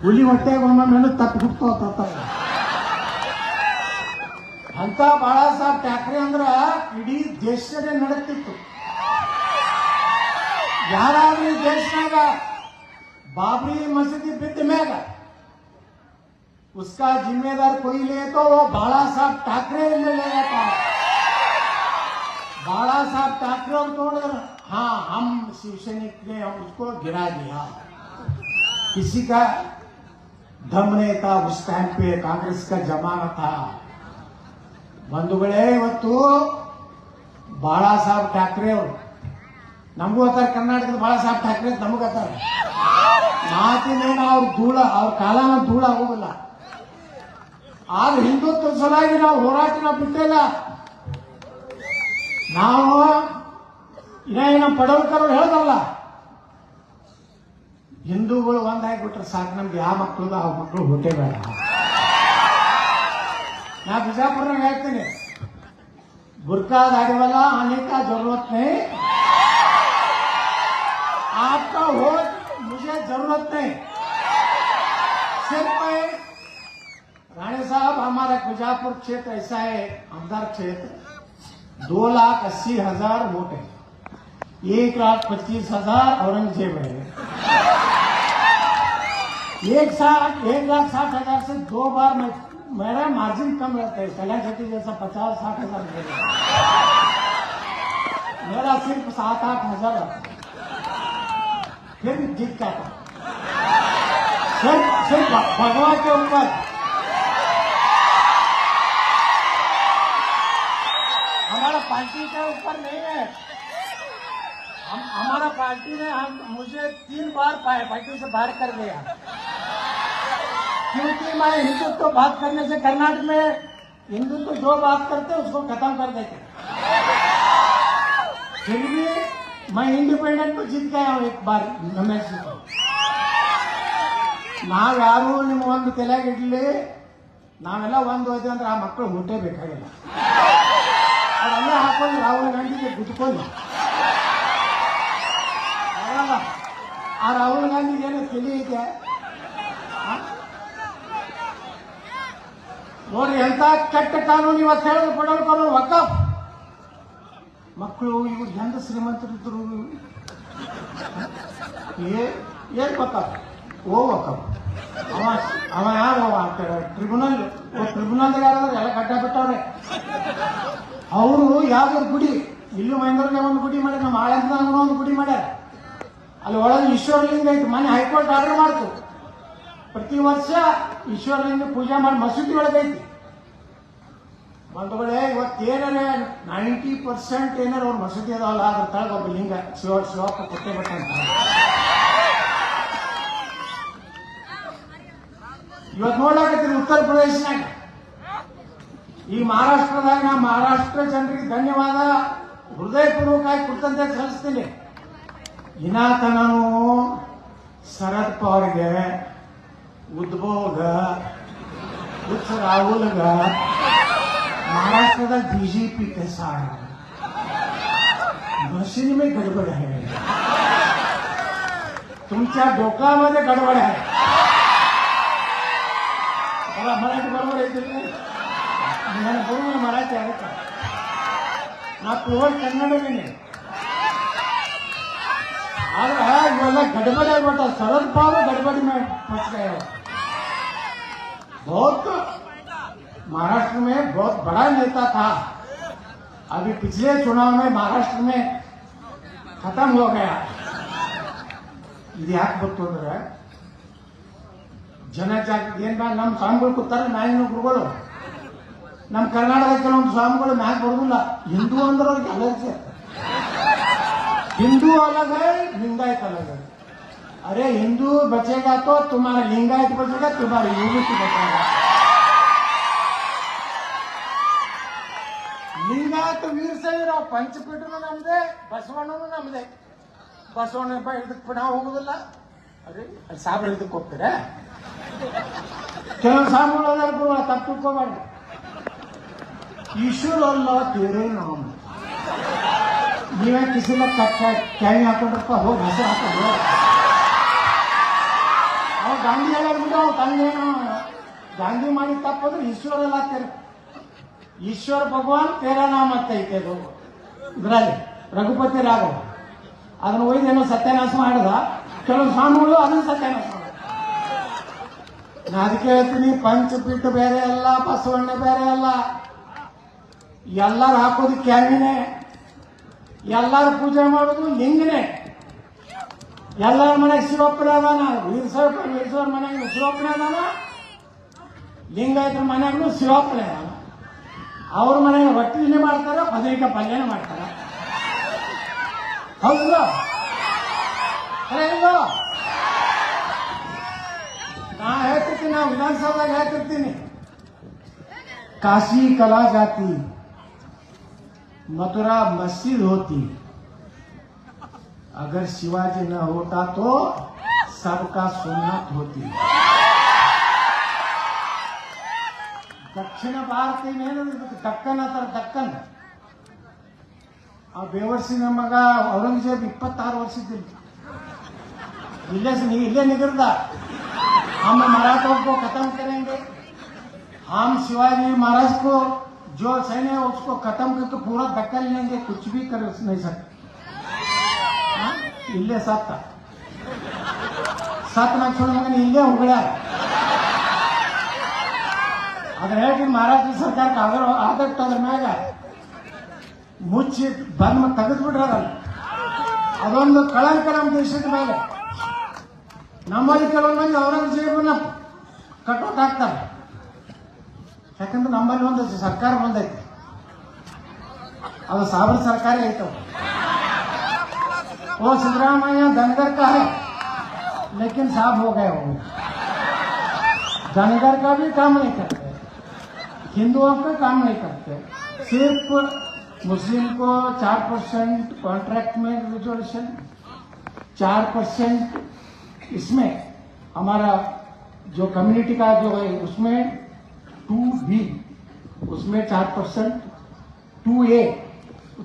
ಹುಲಿ ಹೊಟ್ಟೆಗೆ ಒಮ್ಮೊಮ್ಮೆ ತಪ್ಪು ಹುಟ್ಟೋತ ಅಂತ ಬಾಳ ಸಾಹೇಬ್ ಠಾಕ್ರೆ ಅಂದ್ರ ಇಡೀ ದೇಶನೇ ನಡಕ್ತಿತ್ತು ಯಾರಾದ್ರೂ ಈ ದೇಶನಾಗ ಬಾಬರಿ ಮಸೀದಿ ಬಿದ್ದ ಮ್ಯಾಗ उसका जिम्मेदार कोई ले तो वो बाला साहब ठाकरे ले लेगा बाला साहब ठाकरे और तोड़ हाँ हम शिवसैनिक ने हम उसको गिरा दिया किसी का दम नहीं था उस टाइम पे कांग्रेस का जमाना था ಬಂಧುಗಳೇ ಇವತ್ತು ಬಾಳಾ ಸಾಹೇಬ್ ಠಾಕ್ರೆ ಅವರು ನಮಗೂ ಅತ್ತಾರ ಕರ್ನಾಟಕದ ಬಾಳಾ ಸಾಹೇಬ್ ಠಾಕ್ರೆ ಅಂತ ನಮಗೂ ಅತ್ತಾರ ಮಾತಿನೇನು ಅವ್ರ ಧೂಳ ಅವ್ರ ಕಾಲನ ಧೂಳ ಹೋಗಲ್ಲ ಆದ್ರೆ ಹಿಂದುತ್ವ ಸಲುವಾಗಿ ನಾವು ಹೋರಾಟ ನಾವು ಬಿಟ್ಟಿಲ್ಲ ನಾವು ಇನ್ನ ಏನ ಪಡವಲ್ಕರ್ ಹೇಳ್ದಲ್ಲ ಹಿಂದೂಗಳು ಒಂದಾಗ್ಬಿಟ್ರೆ ಸಾಕು ನಮ್ಗೆ ಯಾವ ಮಕ್ಕಳು ಆ ಮಕ್ಕಳು ಹುಟ್ಟೆ ಬೇಡ ನಾ ಬಿಜಾಪುರನಾಗ ಹೇಳ್ತೀನಿ बुरका दाढ़ी वाला आने का जरूरत नहीं आपका वोट मुझे जरूरत नहीं सिर्फ मैं राणे साहब हमारा बीजापुर क्षेत्र ऐसा है आमदार क्षेत्र दो लाख अस्सी हजार वोट है एक लाख पच्चीस हजार औरंगजेब है एक साठ एक लाख साठ हज़ार से दो बार मेरा मार्जिन कम रहता है। कल्याण शेट्टी जैसा पचास, साठ हज़ार मेरा सिर्फ़ सात, आठ हज़ार फिर भी जीत जाता सिर्फ़ सिर्फ़ भगवान के ऊपर। हमारा पार्टी के ऊपर नहीं है। हम, हमारा पार्टी ने हम, मुझे तीन बार पार्टी से बाहर कर दिया। क्योंकि मैं हिंदुत्व बात करने से कर्नाटक में हिंदुत्व जो बात करते उसको खत्म कर देते फिर भी मैं इंडिपेंडेंट को जीत गया हूँ एक बार रमेश जी को ನಾವ್ಯಾರು ನಿಮ್ಮ ಒಂದು ತಲೆಗಿಡ್ಲಿ ನಾವೆಲ್ಲ ಒಂದು ಹೋದ್ವಿ ಅಂದ್ರೆ ಆ ಮಕ್ಕಳು ಹುಟ್ಟೇ ಬೇಕಾಗಿಲ್ಲ ಅವರೆಲ್ಲ ಹಾಕೊಂಡು ರಾಹುಲ್ ಗಾಂಧಿಗೆ ಗುದ್ಕೊಂಡು ಆಗಲ್ಲ. ಆ ರಾಹುಲ್ ಗಾಂಧಿಗೆ ಏನೋ ತಲೆ ಇದೆ ನೋಡ್ರಿ ಎಂತ ಕೆಟ್ಟ ಕಾನೂನು ಇವತ್ತು ಹೇಳಿದ್ರು ಕೊಡೋರು ಕೊಡೋರು ಒಕ್ಕ ಮಕ್ಕಳು, ಇವ್ರು ಹೆಂಗ ಶ್ರೀಮಂತರಿದ್ರು ಏನ್ ಪಕ್ಕ ಓ ಒಕ್ಕ ಅವ ಅವ ಅವ? ಟ್ರಿಬ್ಯುನಲ್. ಟ್ರಿಬ್ಯುನಲ್ ಯಾರಾದ್ರೆ ಎಲ್ಲ ಗಡ್ಡ ಬಿಟ್ಟವ್ರೆ. ಅವರು ಯಾವ್ದಾರು ಗುಡಿ, ಇಲ್ಲೂ ಮೈಂದ್ರಲ್ಲೇ ಒಂದು ಗುಡಿ ಮಾಡ್ಯಾರ, ನಮ್ಮ ಆಳಂದ್ರ ಒಂದು ಗುಡಿ ಮಾಡ್ಯಾರ. ಅಲ್ಲಿ ಒಳಗೆ ಈಶ್ವರಲಿಂಗ ಐತೆ, ಮನೆ ಹೈಕೋರ್ಟ್ ಆರ್ಡರ್ ಮಾಡ್ತು. ಪ್ರತಿ ವರ್ಷ ಈಶ್ವರಲಿಂಗ ಪೂಜೆ ಮಾಡಿ ಮಸೂದಿ ಒಳಗೈತಿ ಬಂಧುಗಳೇ ಇವತ್ತೇನಾರೆ ನೈಂಟಿ ಪರ್ಸೆಂಟ್ ಏನಾರ ಅವ್ರ ಮಸೂದಿ ಅದಾವಲ್ಲ, ಅದ್ರ ತಳಗ ಒಬ್ಬ ಲಿಂಗ, ಶಿವ, ಶಿವಪ್ಪ ಕೊಟ್ಟೆ ಬಟ್ಟೆ ಅಂತ. ಇವತ್ತು ನೋಡ್ಲಾಕತ್ತೀರಿ ಉತ್ತರ ಪ್ರದೇಶನಾಗ. ಈ ಮಹಾರಾಷ್ಟ್ರದಾಗ ನಾ ಮಹಾರಾಷ್ಟ್ರ ಜನರಿಗೆ ಧನ್ಯವಾದ. ಹೃದಯಪೂರ್ವಕವಾಗಿ ಕೊಡ್ತಂತೆ ಸಲ್ಲಿಸ್ತೀನಿ. ಇನ್ನಾತ ನಾನು ಶರದ್ ಪವಾರ್ಗೆ ಉದ್ಭವ್ಗ कुछ राहुल ग महाराष्ट्र बीजेपी के साथ मशीन में गडबड आहे तुमच्या डोक्यामध्ये गडबड आहे मला मराठी बरोबर येते मला बरोबर मराठी आहे का ನಾ ಪ್ಯೂರ್ ಕನ್ನಡವೇನೆ ಆದ್ರೆ ಇವೆಲ್ಲ ಗಡಬಡಿ ಆಗ್ಬಿಟ್ಟ ಶರದ್ ಪವಾರ್ ಗಡಬಡಿ ಮಾಡಿ ಫಸ್ಟ್ಗಯ बहुत महाराष्ट्र में बहुत बड़ा नेता था अभी पिछले चुनाव में महाराष्ट्र में खत्म हो गया ಇದು ಯಾಕೆ ಗೊತ್ತು ಅಂದ್ರೆ ಜನಜಾಗೃತಿ ಏನ್ ಬಾ- ನಮ್ಮ ಸ್ವಾಮಿಗಳು ಕೂತಾರೆ ಮ್ಯಾಲಿನ ಗುರುಗಳು ನಮ್ಮ ಕರ್ನಾಟಕದ ಕೆಲವೊಂದು ಸ್ವಾಮಿಗಳು ಮ್ಯಾಗ ಬರುದಿಲ್ಲ ಹಿಂದೂ ಅಂದ್ರೆ ಅವ್ರಿಗೆ ಅಲರ್ಜಿ ಹಿಂದೂ अलग है लिंगायत अलग है अरे हिंदू बचेगा तो तुम्हारा लिंगायत बचेगा तुम्हारा यूनिटी बचेगा ಲಿಂಗಾಯತ ವೀರಶೈವರಾವ್ ಪಂಚಪೀಠನು ನಮ್ದೆ ಬಸವಣ್ಣನು ನಮ್ದೆ ಬಸವಣ್ಣ ಇದಕ್ಕೆ ನಾವು ಹೋಗುದಿಲ್ಲ ಅದೇ ಅಲ್ಲಿ ಸಾಬ್ರ ಇದಕ್ಕೆ ಹೋಗ್ತೀರ ಕೆಲವು ಸಾಮೂಲ ತಪ್ಪು ತಿಳ್ಕೊಬಾರ್ದು ಈಶ್ವರ ಅಲ್ಲ ತೇರೇ ನಾಮ ನೀವೇ ಕಿಸಿಲ ಕಟ್ಟ ಕ್ಯಾವಿ ಹಾಕೊಂಡ್ರಪ್ಪ ಹೋಗಿ ಹೆಸರು ಹಾಕೊಂಡು ಅವ್ರು ಗಾಂಧಿ ಹೇಳೋದ್ಬಿಟ್ಟು ತಂದೇನು ಗಾಂಧಿ ಮಾಡಿ ತಪ್ಪಂದ್ರೆ ಈಶ್ವರ ಎಲ್ಲ ತೆರ. ಈಶ್ವರ ಭಗವಾನ್ ತೇರ ನಾಮ ಅಂತ ಐತೆ ಅದು ಇದರಲ್ಲಿ, ರಘುಪತಿ ರಾಘವ. ಅದನ್ನ ಒಯ್ದೇನೋ ಸತ್ಯನಾಶ ಮಾಡಿದ. ಕೆಲವು ಸ್ವಾಮಿಗಳು ಅದನ್ನ ಸತ್ಯನಾಶ ಮಾಡಿದ ನಾ ಅದಕ್ಕೆ ಹೇಳ್ತೀನಿ, ಪಂಚಪೀಠ ಬೇರೆ ಅಲ್ಲ, ಬಸವಣ್ಣ ಬೇರೆ ಅಲ್ಲ. ಎಲ್ಲರೂ ಹಾಕೋದು ಕ್ಯಾಮಿನೇ ಎಲ್ಲರೂ ಪೂಜೆ ಮಾಡೋದು ಲಿಂಗನೇ. ಎಲ್ಲರ ಮನೆಗೆ ಶಿವಪ್ಪನ ಅದಾನ ವೀರಸರ ವೀರಸರ ಮನೆಗೂ ಶಿವಪ್ಪನ ಅದಾನ ಲಿಂಗಾಯತರ ಮನೆಗೂ ಶಿವಪ್ಪನೇ. ಅದಾನ ಅವ್ರ ಮನೆಗೆ ಒಟ್ಟಿನೇ ಮಾಡ್ತಾರ ಬದರಿಕೆ ಪಲ್ಯನೇ ಮಾಡ್ತಾರ. ಹೌದು ಅಲ್ಲ ನಾ ಹೇಳ್ತಿರ್ತೀನಿ ನಾ ವಿಧಾನಸಭೆದಾಗ ಹೇಳ್ತಿರ್ತೀನಿ. ಕಾಶಿ ಕಲಾ ಜಾತಿ, ಮಥುರಾ ಮಸ್ಜಿದ್ ಹೋತಿ. अगर शिवाजी न होता तो सबका सुन्नत होती ದಕ್ಷಿಣ ಭಾರತ ಇನ್ನೇನು ದಕ್ಕನ್ ಅಂತಾರೆ ದಕ್ಕನ್ ಆ ಬೇವರ್ಸಿನ ಮಗ ಔರಂಗಜೇಬ್ ಇಪ್ಪತ್ತಾರು ವರ್ಷದಿಲ್ಲ ಇಲ್ಲೇ ಸ- ಇಲ್ಲೇ ನಿಗರ್ದ हम मराठों को खत्म करेंगे हम शिवाजी महाराज को जो सैन्य है उसको खत्म करके पूरा दक्कन लेंगे कुछ भी कर नहीं सकते ಇಲ್ಲೇ ಸತ್ತ. ಸತ್ ನಾಕ್ಷಣ ಮಗನ, ಇಲ್ಲೇ ಹುಗಳ ಅದ್ರ ಹೇಳ್ತೀನಿ, ಮಹಾರಾಷ್ಟ್ರ ಸರ್ಕಾರಕ್ಕೆ ಅದರ ಆದಷ್ಟು ಅದ್ರ ಮ್ಯಾಗ ಮುಚ್ಚಿ ಬಂದ್ ತೆಗೆದು ಬಿಡ್ರ ಅದೊಂದು ಕಳಂಕ ನಮ್ಮ ದೇಶದ ಮೇಲೆ. ನಮ್ಮಲ್ಲಿ ಕೆಲವೊಂದು ಮಂದಿ ಔರಂಗಜೇಬನ್ನ ಕಟ್ಔಟ್ ಹಾಕ್ತಾರೆ ಯಾಕಂದ್ರೆ ನಮ್ಮಲ್ಲಿ ಒಂದು ಸರ್ಕಾರ ಬಂದೈತಿ. ಅದು ಸಾವಿರ ಸರ್ಕಾರ ಐತವ. वो सिद्धरामैया धनगर का है। लेकिन साफ़ हो गए वो धनगर का भी काम नहीं करते। हिंदुओं का काम नहीं करते। सिर्फ़ मुस्लिम को चार परसेंट कॉन्ट्रैक्ट में रिजर्वेशन चार परसेंट इसमें हमारा जो कम्युनिटी का जो है, उसमें टू बी उसमें चार परसेंट टू ए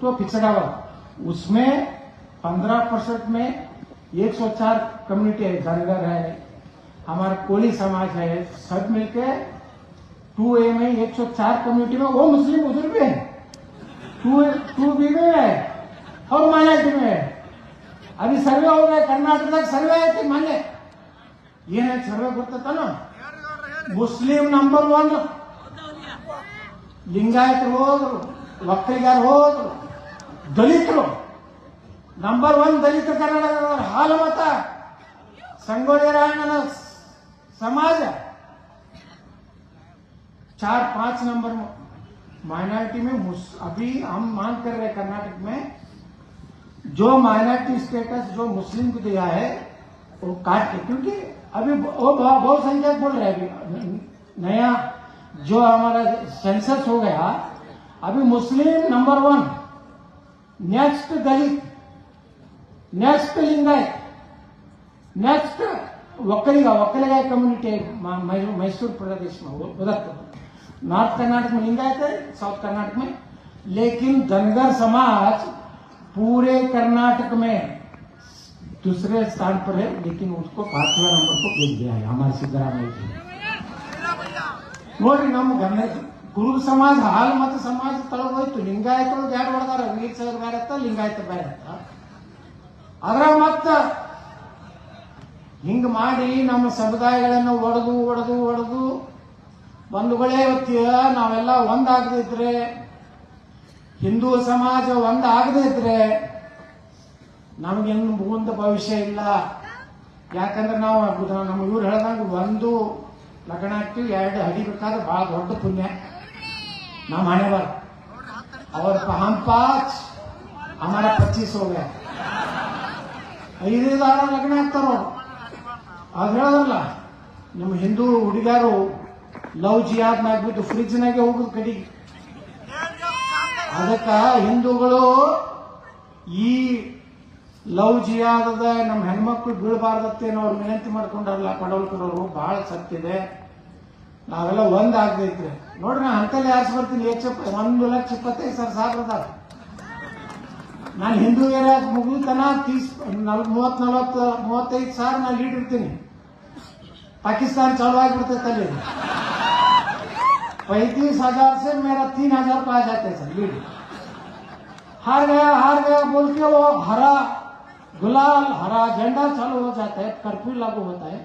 तो फिक्सड आवर उसमें पंद्रह परसेंट में एक सौ चार कम्युनिटी है धनगर है हमारा कोली समाज है सब मिलके टू ए में एक सौ चार कम्युनिटी में वो मुस्लिम उधर भी है टू टू बी में है और माइनॉरिटी में है अभी सर्वे हो गए कर्नाटक सर्वे है कि मान्य ಏನೇ ಸರ್ವೆ ಬರ್ತೈತಲ್ಲ ಮುಸ್ಲಿಂ ನಂಬರ್ ಒನ್ ಲಿಂಗಾಯತರು ಹೋದ್ರು ಒಕ್ಕಲಿಗರು ಹೋದ್ರು ದಲಿತರು ನಂಬರ್ ಒನ್ ದಲಿತ ಕನ್ನಡ ಹಾಲು ಮತ ಸಂಗೊಳ್ಳಿ ರಾಯಣ್ಣನ समाज चार पांच नंबर माइनॉरिटी में मुस- अभी हम मांग कर रहे हैं कर्नाटक में जो माइनॉरिटी स्टेटस जो मुस्लिम को दिया है वो काट के क्योंकि अभी वो बहु- बहुसंख्यक बोल रहे हैं अभी नया जो हमारा सेंसस हो गया अभी Muslim number one next Dalit next Lingayat next वक्ल कम्युनिटी मैसूर प्रदेश में उदत्त नॉर्थ कर्नाटक में लिंगायत है साउथ कर्नाटक में लेकिन धनगर समाज पूरे कर्नाटक में दूसरे स्थान पर है, लेकिन उसको पांचवा नंबर को भेज दिया है, हमारे सिद्धरामय जी ने। नोड़ी नम गुरु समाज, हाल मत समाज तक तो लिंगायत यार बड़ा वीर सर बैरता लिंगायत बैरता ಅದ್ರ ಮತ್ತ ಹಿಂಗ್ ಮಾಡಿ ನಮ್ಮ ಸಮುದಾಯಗಳನ್ನು ಒಡೆದು ಒಡೆದು ಒಡೆದು ಬಂಧುಗಳೇ ಇವತ್ತು ನಾವೆಲ್ಲ ಒಂದಾಗದಿದ್ರೆ ಹಿಂದೂ ಸಮಾಜ ಒಂದಾಗದಿದ್ರೆ ನಮಗೇನು ಮುಂದೆ ಭವಿಷ್ಯ ಇಲ್ಲ. ಯಾಕಂದ್ರೆ ನಾವು ನಮ್ಮ ಇವ್ರು ಹೇಳ್ದಂಗೆ ಒಂದು ಲಗ್ನ ಹಾಕ್ತಿವಿ ಎರಡು ಹಡಿಬೇಕಾದ್ರೆ ಬಹಳ ದೊಡ್ಡ ಪುಣ್ಯ. ನಮ್ಮ ಹಣೆ ಬರ ಅವ್ರ ಹಮ್ ಅಮರ ಪಚ್ಚೀಸ್ ಹೋಗ ಐದೈದು ಆರು ಲಗ್ನ ಆಗ್ತಾರ? ಅದು ಹೇಳೋದಲ್ಲ, ನಮ್ಮ ಹಿಂದೂ ಹುಡುಗಾರು ಲವ್ ಜಿಯಾದ್ ಆಗ್ಬಿಟ್ಟು ಫ್ರಿಜ್ನಾಗೆ ಹೋಗುದು ಕಡಿ. ಅದಕ್ಕ ಹಿಂದೂಗಳು ಈ ಲವ್ ಜಿಯಾದದ ನಮ್ಮ ಹೆಣ್ಮಕ್ಳು ಬೀಳಬಾರ್ದತ್ತೇನೋ ಅವ್ರು ವಿನಂತಿ ಮಾಡ್ಕೊಂಡಲ್ಲ ಪಡವಲ್ಕರವರು ಬಹಳ ಸತ್ತಿದೆ ನಾವೆಲ್ಲ ಒಂದ್ ಆಗ್ದೈತ್ರಿ ನೋಡ್ರಿ, ನಾ ಅಂತಲ್ಲಿ ಯಾರ್ಸ್ ಬರ್ತೀನಿ? ಒಂದು ಲಕ್ಷ ಇಪ್ಪತ್ತೈದು ಸಾವಿರ ಸಾಕ್ರದ ನಾನು ಹಿಂದೂ ಏರಿಯಾ ಮುಗಿತನ ತೀಸ್ ನಲ್ ಮೂವತ್ ನಲವತ್ತು ಮೂವತ್ತೈದು ಸಾವಿರ ನಾನು ಲೀಡ್ ಇರ್ತೀನಿ पाकिस्तान चालू ಆಗಿಬಿಡ್ತೈತೆ ಅಲ್ಲಿ पैंतीस हजार से मेरा तीन हजार पे आ जाते सर लीड हार गया हार गया बोल के वो हरा गुलाल हरा झंडा चालू हो जाता है कर्फ्यू लागू होता है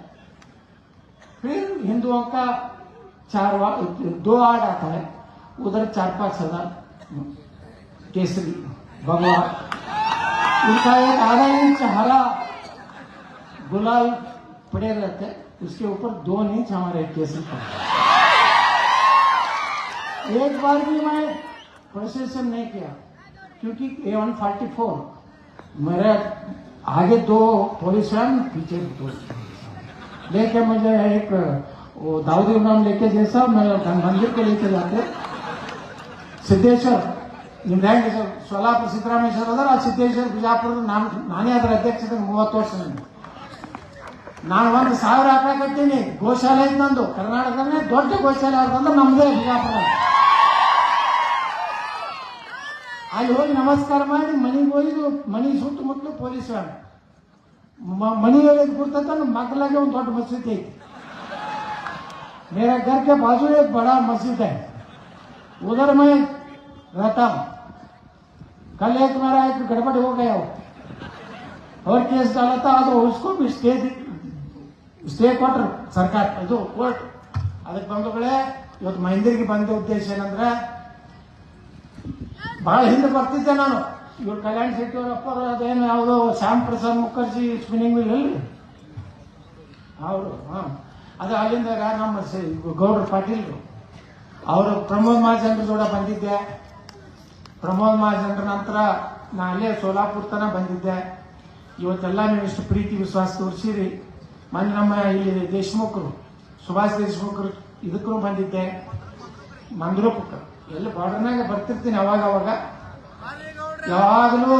फिर हिंदुओं का चार वा- दो आड़ आता है उधर चार पांच हजार केसरी भगवान उनका एक आधा इंच हरा गुलाल पड़े रहते उसके ऊपर दो इंच हमारे केसर पड़ते एक बार भी मैं प्रोसेसन नहीं किया, क्योंकि ए वन फोर्टी फोर मेरे आगे दो पुलिस वैन पीछे दो लेके मुझे एक, वो दाऊदी नाम लेके जैसा मैं मंदिर को लेके जाते। सिद्धेश्वर ನಿಮ್ದು ಹೆಂಗೆ ಸರ್ ಸೋಲಾಪುರ ಸಿದ್ದರಾಮೇಶ್ವರ ಅದರ ಆ ಸಿದ್ದೇಶ್ವರ್ ಬಿಜಾಪುರ ನಾನು ನಾನೇ ಅದರ ಅಧ್ಯಕ್ಷತೆ ಮೂವತ್ತು ವರ್ಷ ನನಗೆ ನಾನು ಒಂದು ಸಾವಿರ ಹಾಕಕತ್ತೀನಿ ಗೋಶಾಲೆ ಐತೆ ನಂದು ಕರ್ನಾಟಕದಲ್ಲೇ ದೊಡ್ಡ ಗೋಶಾಲೆ ಅವ್ರದಂದ್ರೆ ನಮ್ದೇ ಬಿಜಾಪುರ ಅಲ್ಲಿ ಹೋಗಿ ನಮಸ್ಕಾರ ಮಾಡಿ ಮನೆಗೆ ಹೋಗಿದ್ದು ಮನೆ ಸುತ್ತಮುತ್ತಲು ಪೊಲೀಸ್ ವ್ಯಾನ್ ಮ- ಮನೆ ಹೇಳಿದ್ ಕೂರ್ತಂತ ನಮ್ಮ ಮಕ್ಕಳಾಗೆ ಒಂದು ದೊಡ್ಡ ಮಸೀದಿ ಐತಿ मेरा घर के बाजू एक बड़ा मस्जिद है उधर मैं ರಥಮ್ ಕಲ್ಯಾಕ್ ಮರ ಆಯ್ತು ಗಡಬಡಿ ಹೋಗ ಯಾವ ಅವ್ರ ಕೇಸ್ ಚಾಲತ್ತ ಅದು ಉಳಿಸ್ಕೊಂಡು ಸ್ಟೇ ಸ್ಟೇ ಕೊಟ್ರು ಸರ್ಕಾರ. ಇದು ಕೋರ್ಟ್. ಅದಕ್ಕೆ ಬಂಧುಗಳೇ ಇವತ್ತು ಮಹಿಂದ್ರಿಗೆ ಬಂದ ಉದ್ದೇಶ ಏನಂದ್ರೆ ಬಹಳ ಹಿಂದೆ ಬರ್ತಿದ್ದೆ ನಾನು. ಇವತ್ತು ಕಲ್ಯಾಣ ಶೆಟ್ಟಿ ಅವರಪ್ಪ ಅದೇನು ಯಾವುದು ಶ್ಯಾಮ್ ಪ್ರಸಾದ್ ಮುಖರ್ಜಿ ಸ್ಪಿನ್ನಿಂಗ್ ಮಿಲ್ ಇಲ್ರಿ ಅವರು, ಹಾಂ. ಅದು ಅಲ್ಲಿಂದ ನಮ್ಮ ಗೌಡ್ರ ಪಾಟೀಲ್ ಅವರು ಪ್ರಮೋದ್ ಮಹಾಜನ್ರ ಜೋಡ ಬಂದಿದ್ದೆ. ಪ್ರಮೋದ್ ಮಹಾಜನ್ರ ನಂತರ ನಾ ಅಲ್ಲೇ ಸೋಲಾಪುರ ತನ ಬಂದಿದ್ದೆ. ಇವತ್ತೆಲ್ಲ ನೀವು ಇಷ್ಟು ಪ್ರೀತಿ, ವಿಶ್ವಾಸ ತೋರಿಸಿರಿ. ಮೊನ್ನೆ ನಮ್ಮ ಇಲ್ಲಿ ದೇಶಮುಖರು, ಸುಭಾಷ್ ದೇಶಮುಖರು ಇದಕ್ಕೂ ಬಂದಿದ್ದೆ. ಮಂದ್ರೂಪಕ್ಕ. ಎಲ್ಲಿ ಬಾರ್ಡರ್ನಾಗ ಬರ್ತಿರ್ತೀನಿ ಅವಾಗ ಅವಾಗ. ಯಾವಾಗಲೂ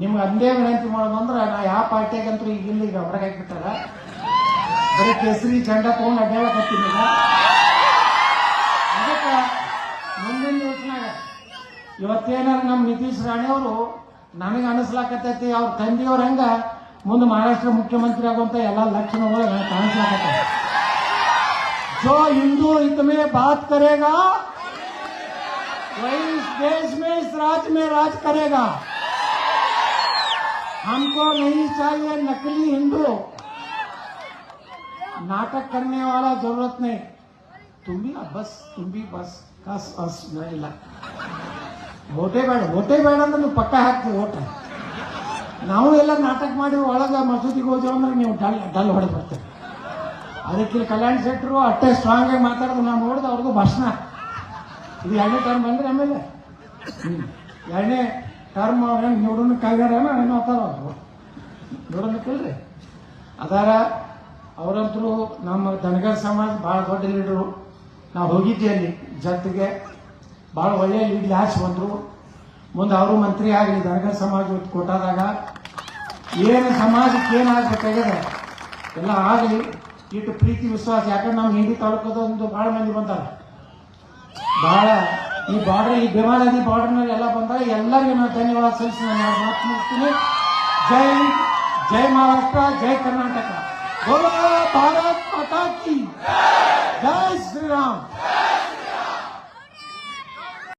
ನಿಮ್ಗೆ ಅಂದೇ ವಿನಂತಿ ಮಾಡೋದು ಅಂದ್ರೆ ನಾ ಯಾವ ಪಾರ್ಟಿಯಾಗಂತೂ ಈಗ ಇಲ್ಲಿ ಈಗ ಹೊರಗೆ ಹಾಕ್ಬಿಟ್ಟಾರ. ಬರೀ ಕೇಸರಿ ಚಂಡ ತಗೊಂಡು ಅಡ್ಡಾಡಕತ್ತೀನಿ ಈಗ. ಅದಕ್ಕೆ ಮುಂದಿನ ದಿವಸನಾಗ ಇವತ್ತೇನಾರ ನಮ್ಮ ನಿತೀಶ್ ರಾಣೆ ಅವರು ನನಗೆ ಅನಿಸ್ಲಾಕತ್ತೈತಿ ಅವ್ರ ತಂದೆಯವ್ರ ಹಂಗ ಮುಂದೆ ಮಹಾರಾಷ್ಟ್ರ ಮುಖ್ಯಮಂತ್ರಿ ಆಗುವಂತ ಎಲ್ಲ ಲಕ್ಷಣಗಳು ನನಗೆ ಕಾಣಿಸ್ಲಾಕತ್ತ जो हिंदू हित में बात करेगा वही इस देश में इस राज्य में राज करेगा हमको नहीं चाहिए नकली हिंदू नाटक करने वाला जरूरत नहीं तुम भी बस तुम भी बस ಕಸ್ ಬಸ್ ಇಲ್ಲ ಓಟೇ ಬೇಡ ಓಟೇ ಬೇಡ ಅಂದ್ರೆ ನೀವು ಪಕ್ಕ ಹಾಕ್ತೀವಿ ಓಟ. ನಾವು ಎಲ್ಲ ನಾಟಕ ಮಾಡಿ ಒಳಗೆ ಮಸೂದಿಗೆ ಹೋದ್ವಿ ಅಂದ್ರೆ ನೀವು ಡಲ್ ಡಲ್ ಹೊಡೆದು ಬರ್ತೀವಿ ಅದಕ್ಕೆ ಕಲ್ಯಾಣ ಶೆಟ್ಟರು ಅಷ್ಟೇ ಸ್ಟ್ರಾಂಗ್ ಆಗಿ ಮಾತಾಡೋದು ನಾವು ನೋಡಿದ ಅವ್ರದ್ದು ಭಾಷಣ ಇದು ಎರಡನೇ ಟರ್ಮ್ ಬಂದ್ರೆ ಆಮೇಲೆ. ಎರಡನೇ ಟರ್ಮ್ ಅವ್ರೇನು ನೋಡೋಣ ಕಾಗ್ಯಾರೇನೋ ಏನೋ ಅತ್ತಾರ ಅವ್ರು. ಅದಾರ ಅವರಂತರೂ ನಮ್ಮ ದನಗರ್ ಸಮಾಜ ಭಾಳ ದೊಡ್ಡ ಲೀಡರು ನಾವು ಹೋಗಿದ್ದೆ ಅಲ್ಲಿ ಜೊತೆಗೆ. ಭಾಳ ಲೀಡ್ ಲಾಸ್ ಬಂದರು. ಮುಂದೆ ಅವರು ಮಂತ್ರಿ ಆಗಲಿ ದರ್ಗ ಸಮಾಜ ಕೊಟ್ಟಾದಾಗ ಏನು ಸಮಾಜಕ್ಕೆ ಏನಾಗಬೇಕಾಗಿದೆ ಎಲ್ಲ ಆಗಲಿ. ಇಟ್ಟು ಪ್ರೀತಿ, ವಿಶ್ವಾಸ. ಯಾಕಂದ್ರೆ ನಮ್ಮ ಹಿಂದಿ ತಾಲೂಕದ ಒಂದು ಭಾಳ ಮಂದಿ ಬಂದಾರ. ಭಾಳ ಈ ಬಾರ್ಡರ್ ಈ ಭೀಮಾ ನದಿ ಬಾರ್ಡರ್ನಲ್ಲಿ ಎಲ್ಲ ಬಂದಾಗ ಎಲ್ಲರಿಗೂ ನಾನು ಧನ್ಯವಾದ ಸಲ್ಲಿಸಿ ನಾನು ಮಾತು ಮುಗಿಸ್ತೀನಿ? ಜೈ ಜೈ ಮಹಾರಾಷ್ಟ್ರ, ಜೈ ಕರ್ನಾಟಕ. ಭಾರತ್, ಮಾತಾ ಜೈ ಶ್ರೀರಾಮ್.